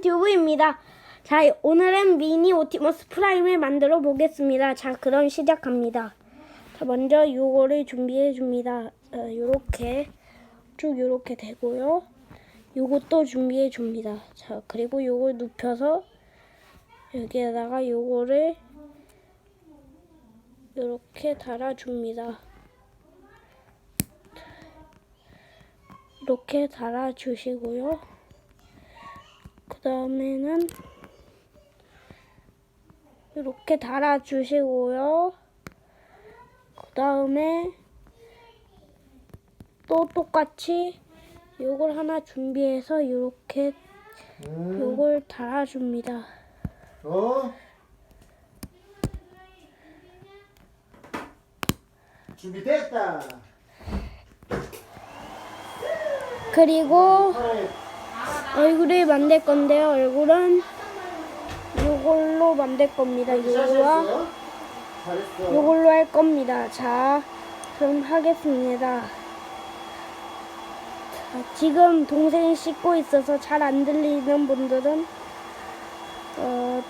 쌤 튜브입니다. 자, 오늘은 미니 오티머스 프라임을 만들어 보겠습니다. 자, 그럼 시작합니다. 자, 먼저 요거를 준비해 줍니다. 어, 요렇게 쭉 요렇게 되고요. 요것도 준비해 줍니다. 자, 그리고 요걸 눕혀서 여기에다가 요거를 요렇게 달아 줍니다. 이렇게 달아 주시고요. 그 다음에는 이렇게 달아주시고요. 그 다음에 또 똑같이 요걸 하나 준비해서 이렇게 음, 요걸 달아줍니다. 어? 준비됐다. 그리고 팔에 얼굴을 만들 건데요. 얼굴은 요걸로 만들 겁니다. 요거와 잘했어. 잘했어. 요걸로 할 겁니다. 자, 그럼 하겠습니다. 자, 지금 동생이 씻고 있어서 잘 안 들리는 분들은 어,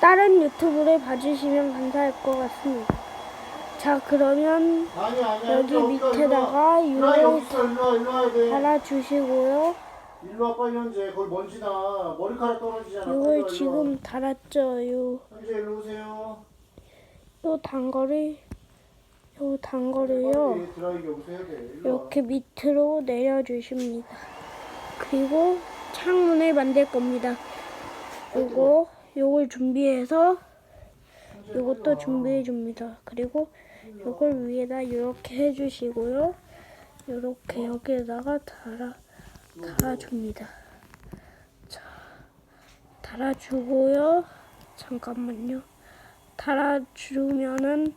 다른 유튜브를 봐주시면 감사할 것 같습니다. 자, 그러면 아니 아니야. 여기 밑에다가 돼. 달아주시고요. 일로 와 빨리 현재. 거기 먼지나 머리카락 떨어지잖아. 빨리 와, 이걸 일로 와. 지금 달았죠. 요, 현재 일로 오세요. 요 단거를, 요 단거를요. 빨리 드라이기. 일로 와. 이렇게 밑으로 내려주십니다. 그리고 창문을 만들 겁니다. 요거, 요걸 준비해서 현재 요것도. 준비해 줍니다. 그리고 요걸 위에다 이렇게 해주시고요. 요렇게 여기에다가 달아, 달아줍니다. 자, 달아주고요. 잠깐만요. 달아주면은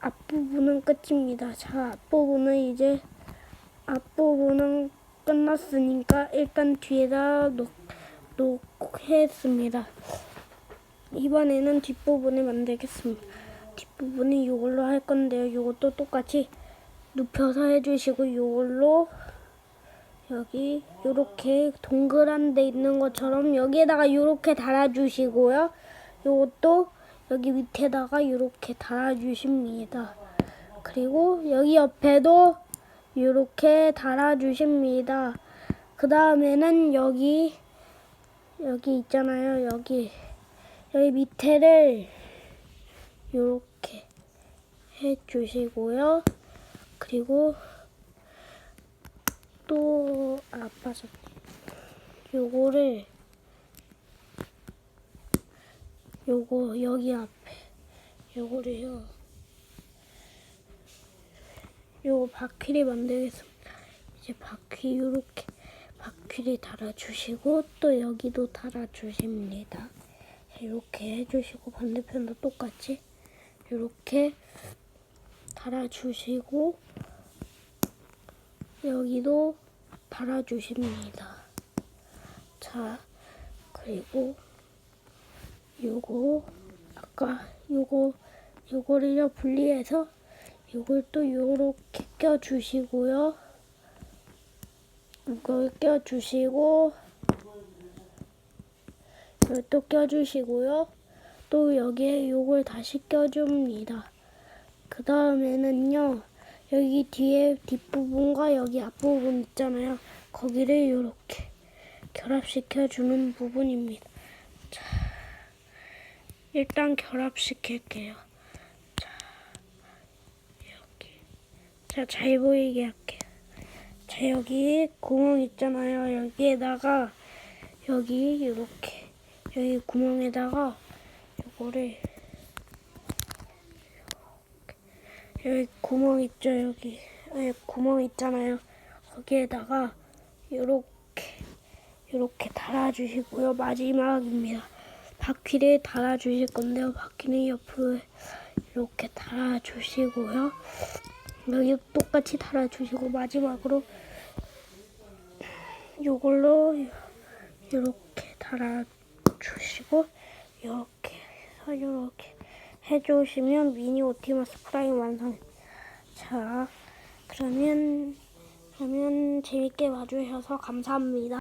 앞부분은 끝입니다. 자, 앞부분은 이제 앞부분은 끝났으니까 일단 뒤에다 놓, 놓겠습니다. 이번에는 뒷부분을 만들겠습니다. 뒷부분은 이걸로 할 건데요. 이것도 똑같이 눕혀서 해주시고 이걸로 여기 요렇게 동그란 데 있는 것처럼 여기에다가 요렇게 달아주시고요. 요것도 여기 밑에다가 요렇게 달아주십니다. 그리고 여기 옆에도 요렇게 달아주십니다. 그 다음에는 여기 여기 있잖아요. 여기 여기 밑에를 요렇게 해주시고요. 그리고 또 아파서 요거를 요거 여기 앞에 요거를요. 요거 바퀴를 만들겠습니다. 이제 바퀴 요렇게 바퀴를 달아주시고 또 여기도 달아주십니다. 이렇게 해주시고 반대편도 똑같이 이렇게 달아주시고 여기도 달아주십니다. 자 그리고 요거 아까 요거 요거를요 분리해서 요걸 또 요렇게 껴주시고요. 이걸 껴주시고 이걸 또 껴주시고요. 또 여기에 요걸 다시 껴줍니다. 그 다음에는요, 여기 뒤에 뒷부분과 여기 앞부분 있잖아요. 거기를 이렇게 결합시켜 주는 부분입니다. 자, 일단 결합시킬게요. 자, 여기. 자, 잘 보이게 할게요. 자, 여기 구멍 있잖아요. 여기에다가, 여기, 이렇게. 여기 구멍에다가, 요거를, 여기 구멍 있죠, 여기. 여기 구멍 있잖아요. 거기에다가, 요렇게, 요렇게 달아주시고요. 마지막입니다. 바퀴를 달아주실 건데요. 바퀴는 옆으로 이렇게 달아주시고요. 여기 똑같이 달아주시고 마지막으로 요걸로 이렇게 달아주시고 이렇게 이렇게 해주시면 미니 오티머스 프라임 완성. 자, 그러면 그러면 재밌게 봐주셔서 감사합니다.